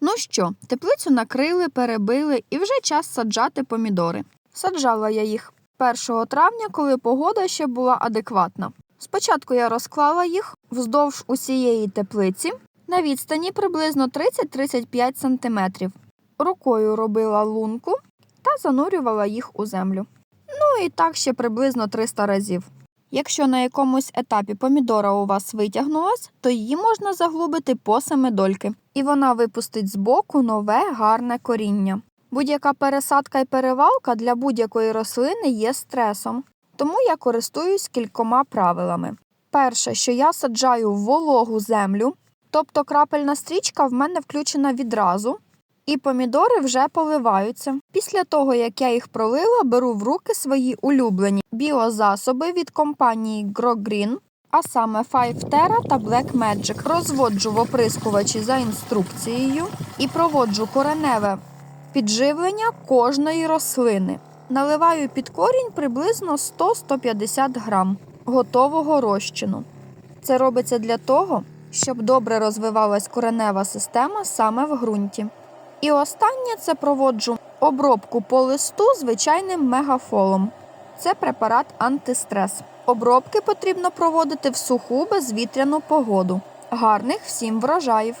Ну що, теплицю накрили, перебили і вже час саджати помідори. Саджала я їх 1 травня, коли погода ще була адекватна. Спочатку я розклала їх вздовж усієї теплиці на відстані приблизно 30-35 см. Рукою робила лунку та занурювала їх у землю. Ну і так ще приблизно 300 разів. Якщо на якомусь етапі помідора у вас витягнулась, то її можна заглубити по семидольки, і вона випустить збоку нове гарне коріння. Будь-яка пересадка і перевалка для будь-якої рослини є стресом, тому я користуюсь кількома правилами. Перше, що я саджаю в вологу землю, тобто крапельна стрічка в мене включена відразу, і помідори вже поливаються. Після того, як я їх пролила, беру в руки свої улюблені біозасоби від компанії GrowGreen, а саме Five Terra та Black Magic. Розводжу в оприскувачі за інструкцією і проводжу кореневе підживлення кожної рослини. Наливаю під корінь приблизно 100-150 грам готового розчину. Це робиться для того, щоб добре розвивалась коренева система саме в ґрунті. І останнє це проводжу обробку по листу звичайним мегафолом. Це препарат антистрес. Обробки потрібно проводити в суху безвітряну погоду. Гарних всім врожаїв!